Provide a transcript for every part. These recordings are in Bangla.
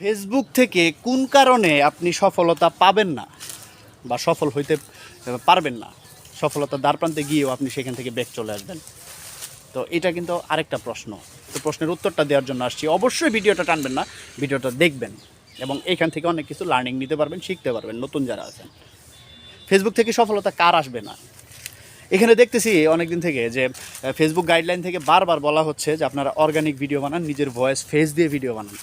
ফেসবুক থেকে কোন কারণে আপনি সফলতা পাবেন না বা সফল হইতে পারবেন না? সফলতা দ্বার প্রান্তে গিয়েও আপনি সেখান থেকে ব্যাক চলে আসবেন। তো এটা কিন্তু আরেকটা প্রশ্ন। তো প্রশ্নের উত্তরটা দেওয়ার জন্য আসছি। অবশ্যই ভিডিওটা টানবেন না, ভিডিওটা দেখবেন এবং এখান থেকে অনেক কিছু লার্নিং নিতে পারবেন, শিখতে পারবেন, নতুন যারা আছেন। ফেসবুক থেকে সফলতা কার আসবে না? এখানে দেখতেছি অনেকদিন থেকে যে ফেসবুক গাইডলাইন থেকে বারবার বলা হচ্ছে যে আপনারা অর্গানিক ভিডিও বানান, নিজের ভয়েস ফেস দিয়ে ভিডিও বানান।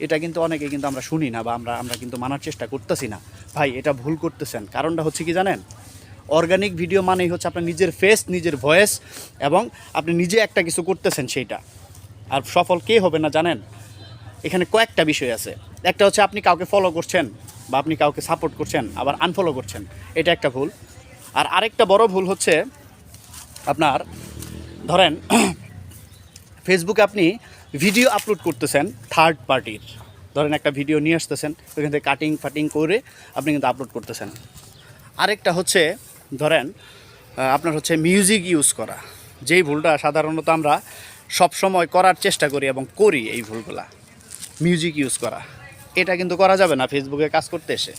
এটা কিন্তু অনেকে কিন্তু আমরা শুনি না বা আমরা আমরা কিন্তু মানার চেষ্টা করতেছি না। ভাই, এটা ভুল করতেছেন। কারণটা হচ্ছে কি জানেন? অর্গানিক ভিডিও মানেই হচ্ছে আপনার নিজের ফেস নিজের ভয়েস এবং আপনি নিজে একটা কিছু করতেছেন সেইটা। আর সফল কে হবে না জানেন? এখানে কয়েকটা বিষয় আছে। একটা হচ্ছে আপনি কাউকে ফলো করছেন বা আপনি কাউকে সাপোর্ট করছেন, আবার আনফলো করছেন, এটা একটা ভুল। আর আরেকটা বড় ভুল হচ্ছে আপনার, ধরেন ফেসবুকে আপনি ভিডিও আপলোড করতেছেন থার্ড পার্টির ধরেন একটা ভিডিও নিয়ে আসতেছেন ওইখান থেকে কাটিং ফাটিং করে আপনি কিন্তু আপলোড করতেছেন। আরেকটা হচ্ছে, ধরেন আপনার হচ্ছে মিউজিক ইউজ করা। যেই ভুলটা সাধারণত আমরা সব সময় করার চেষ্টা করি এবং করি এই ভুলগুলা মিউজিক ইউজ করা। এটা কিন্তু করা যাবে না ফেসবুকে কাজ করতে এসে।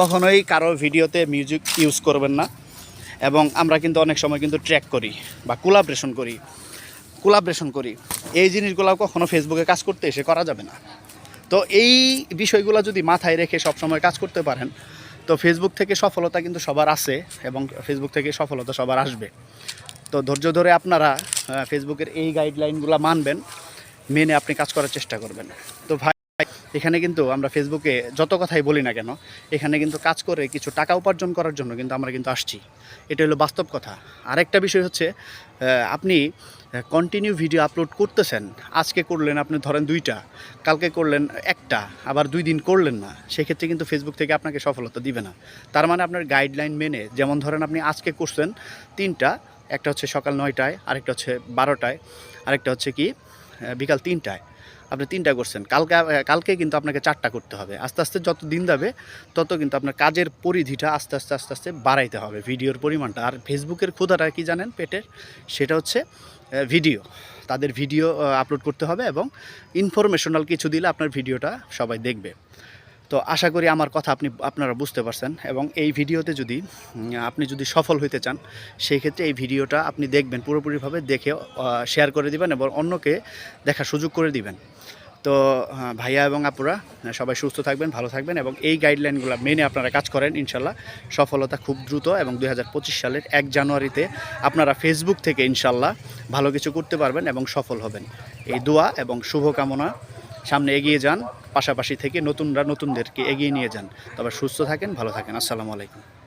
কখনোই কারও ভিডিওতে মিউজিক ইউজ করবেন না। এবং আমরা কিন্তু অনেক সময় কিন্তু ট্র্যাক করি বা কোলাবরেশন করি কোলাবরেশন করি। এই জিনিসগুলো কখনো ফেসবুকে কাজ করতে এসে করা যাবে না। তো এই বিষয়গুলো যদি মাথায় রেখে সব সময় কাজ করতে পারেন, তো ফেসবুক থেকে সফলতা কিন্তু সবার আছে এবং ফেসবুক থেকে সফলতা সবার আসবে। তো ধৈর্য ধরে আপনারা ফেসবুকের এই গাইডলাইনগুলো মানবেন, মেনে আপনি কাজ করার চেষ্টা করবেন। তো ভাই, এখানে কিন্তু আমরা ফেসবুকে যত কথাই বলি না কেন, এখানে কিন্তু কাজ করে কিছু টাকা উপার্জন করার জন্য কিন্তু আমরা কিন্তু আসছি। এটা হলো বাস্তব কথা। আরেকটা বিষয় হচ্ছে আপনি কন্টিনিউ ভিডিও আপলোড করতেছেন। আজকে করলেন আপনি ধরেন দুইটা, কালকে করলেন একটা, আবার দুই দিন করলেন না। সেক্ষেত্রে কিন্তু ফেসবুক থেকে আপনাকে সফলতা দিবে না। তার মানে আপনার গাইডলাইন মেনে, যেমন ধরেন আপনি আজকে করছেন তিনটা, একটা হচ্ছে সকাল নয়টায়, আরেকটা হচ্ছে বারোটায়, আরেকটা হচ্ছে কি বিকাল তিনটায়। আপনি তিনটা করছেন। কালকে কালকে কিন্তু আপনাকে চারটা করতে হবে। আস্তে আস্তে যত দিন যাবে, তত কিন্তু আপনার কাজের পরিধিটা আস্তে আস্তে আস্তে আস্তে বাড়াইতে হবে। ভিডিওর পরিমাণটা। আর ফেসবুকের ক্ষুধাটা কি জানেন পেটের? সেটা হচ্ছে ভিডিও তাদের ভিডিও আপলোড করতে হবে এবং ইনফরমেশনাল কিছু দিলে আপনার ভিডিওটা সবাই দেখবে। তো আশা করি আমার কথা আপনি, আপনারা বুঝতে পারছেন এবং এই ভিডিওতে যদি আপনি যদি সফল হইতে চান, সেই ক্ষেত্রে এই ভিডিওটা আপনি দেখবেন, পুরোপুরিভাবে দেখে শেয়ার করে দিবেন এবং অন্যকে দেখার সুযোগ করে দিবেন। তো আহ, ভাইয়া এবং আপুরা সবাই সুস্থ থাকবেন ভালো থাকবেন এবং এই গাইডলাইনগুলো মেনে আপনারা কাজ করেন ইনশাল্লাহ। সফলতা খুব দ্রুত এবং দু হাজার পঁচিশ সালের এক জানুয়ারিতে আপনারা ফেসবুক থেকে ইনশাল্লাহ ভালো কিছু করতে পারবেন এবং সফল হবেন। এই দোয়া এবং শুভকামনা সামনে এগিয়ে যান পাশাপাশি থেকে নতুনরা নতুনদেরকে এগিয়ে নিয়ে যান। তবে সুস্থ থাকেন ভালো থাকেন। আসসালামু আলাইকুম।